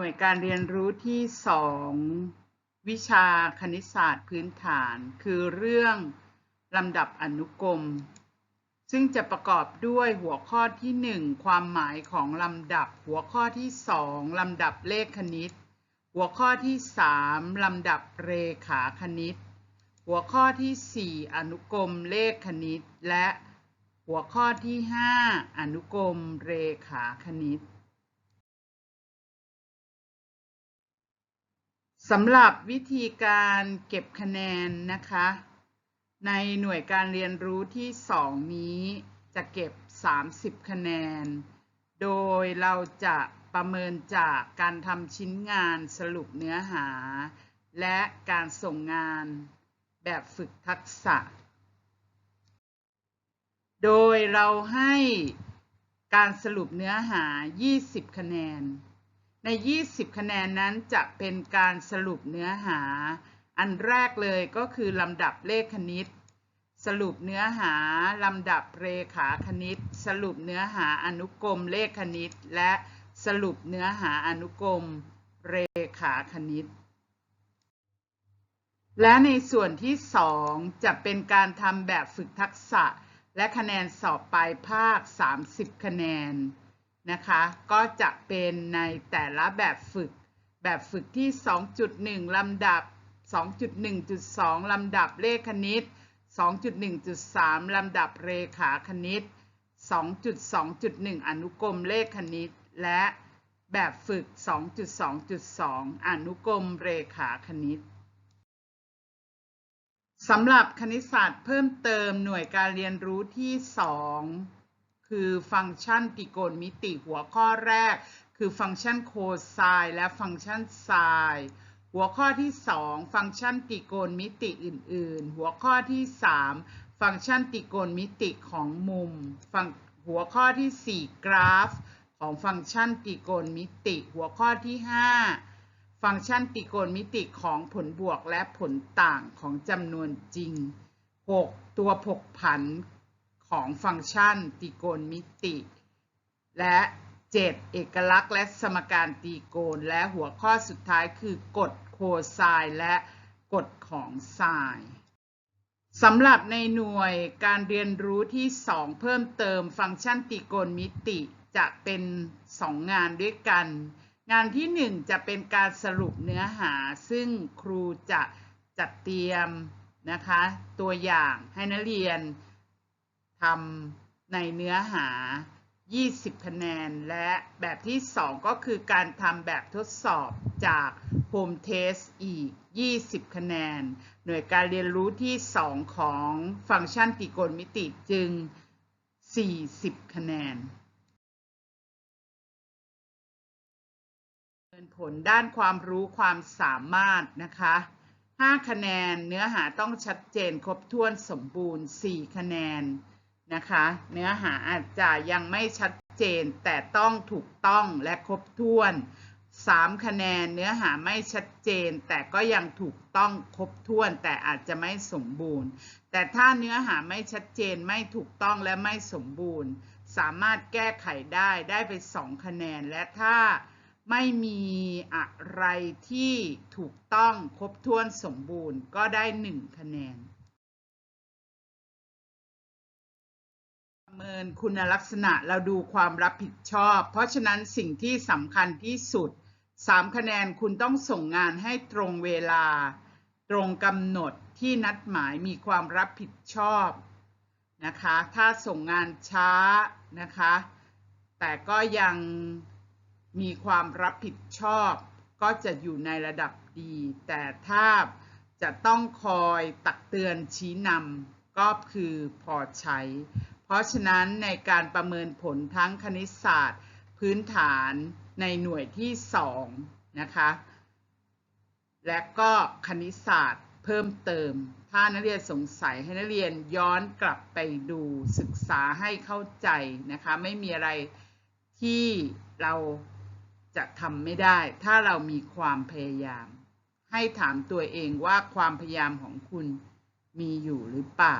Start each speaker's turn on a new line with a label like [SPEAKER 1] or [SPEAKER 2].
[SPEAKER 1] น่วยการเรียนรู้ที่สองวิชาคณิตศาสตร์พื้นฐาน คือเรื่องลำดับอนุกรม ซึ่งจะประกอบด้วยหัวข้อที่ 1 ความหมายของลำดับ หัวข้อที่ 2 ลำดับเลขคณิต หัวข้อที่ 3 ลำดับเรขาคณิต หัวข้อที่ 4 อนุกรมเลขคณิต และหัวข้อที่ 5 อนุกรมเรขาคณิต สำหรับวิธีการเก็บคะแนนนะคะ ในหน่วยการเรียนรู้ที่ 2 นี้จะเก็บ 30 คะแนน โดยเราจะประเมินจากการทำชิ้นงานสรุปเนื้อหา และการส่งงานแบบฝึกทักษะ โดยเราให้การสรุปเนื้อหา 20 คะแนน ใน 20 คะแนนนั้นจะเป็นการสรุปเนื้อหา อันแรกเลยก็คือลำดับเลขคณิต สรุปเนื้อหาลำดับเรขาคณิต สรุปเนื้อหาอนุกรมเลขคณิต และสรุปเนื้อหาอนุกรมเรขาคณิต และในส่วนที่ 2 จะเป็นการทำแบบฝึกทักษะ และคะแนนสอบปลายภาค 30 คะแนน นะคะก็จะเป็นในแต่ละแบบฝึก แบบฝึกที่ 2.1 ลำดับ 2.1.2 ลำดับเลขคณิต 2.1.3 ลำดับเรขาคณิต 2.2.1 อนุกรมเลขคณิต และแบบฝึก 2.2.2 อนุกรมเรขาคณิตสำหรับคณิตศาสตร์เพิ่มเติมหน่วยการเรียนรู้ที่ 2 คือฟังก์ชันตรีโกณมิติหัวข้อแรก คือฟังก์ชันโคไซน์และฟังก์ชันไซน์หัวข้อที่ 2 ฟังก์ชันตรีโกณมิติอื่น ๆ หัวข้อที่ 3 ฟังก์ชันตรีโกณมิติของมุมฟังหัวข้อที่ 4 กราฟ ของฟังก์ชันตรีโกณมิติ หัวข้อที่ 5 ฟังก์ชันตรีโกณมิติของผลบวกและผลต่างของจำนวนจริง 6. ตัวผกผัน ของฟังก์ชันตรีโกณมิติ และ 7. เอกลักษณ์และสมการตรีโกณและหัวข้อสุดท้ายคือกฎโคไซน์และกฎของไซน์สำหรับในหน่วยการเรียนรู้ที่ 2 เพิ่มเติมฟังก์ชันตรีโกณมิติจะเป็น 2 งานด้วยกัน งานที่ 1 จะเป็นการสรุปเนื้อหา ซึ่งครูจะจัดเตรียมนะคะ ตัวอย่างให้นักเรียน ทำในเนื้อหา 20 คะแนน และแบบที่ 2 ก็คือการทำแบบทดสอบจาก Home Test อีก 20 คะแนน หน่วยการเรียนรู้ที่ 2 ของฟังก์ชันตรีโกณมิติจึง 40 คะแนนผลด้านความรู้ความสามารถนะคะ 5 คะแนน เนื้อหาต้องชัดเจนครบถ้วนสมบูรณ์ 4 คะแนน นะคะ เนื้อหาอาจจะยังไม่ชัดเจนแต่ต้องถูกต้องและครบถ้วน 3 คะแนนเนื้อหาไม่ชัดเจน แต่ก็ยังถูกต้องครบถ้วน แต่อาจจะไม่สมบูรณ์ แต่ถ้าเนื้อหาไม่ชัดเจนไม่ถูกต้องและไม่สมบูรณ์ สามารถแก้ไขได้ได้ไป 2 คะแนนและถ้าไม่มีอะไรที่ถูกต้องครบถ้วนสมบูรณ์ก็ได้ 1 คะแนน ประเมินคุณลักษณะเราดูความรับผิดชอบ เพราะฉะนั้นสิ่งที่สำคัญที่สุด 3 คะแนนคุณต้องส่งงานให้ตรงเวลา ตรงกำหนดที่นัดหมายมีความรับผิดชอบนะคะ ถ้าส่งงานช้านะคะ แต่ก็ยังมีความรับผิดชอบ ก็จะอยู่ในระดับดี แต่ถ้าจะต้องคอยตักเตือนชี้นำก็คือพอใช้ เพราะฉะนั้นในการประเมินผลทั้งคณิตศาสตร์ พื้นฐานในหน่วยที่2นะคะและก็คณิตศาสตร์เพิ่มเติม ถ้านักเรียนสงสัยให้นักเรียนย้อนกลับไปดูศึกษาให้เข้าใจนะคะ ไม่มีอะไรที่เราจะทำไม่ได้ ถ้าเรามีความพยายาม ให้ถามตัวเองว่าความพยายามของคุณมีอยู่หรือเปล่า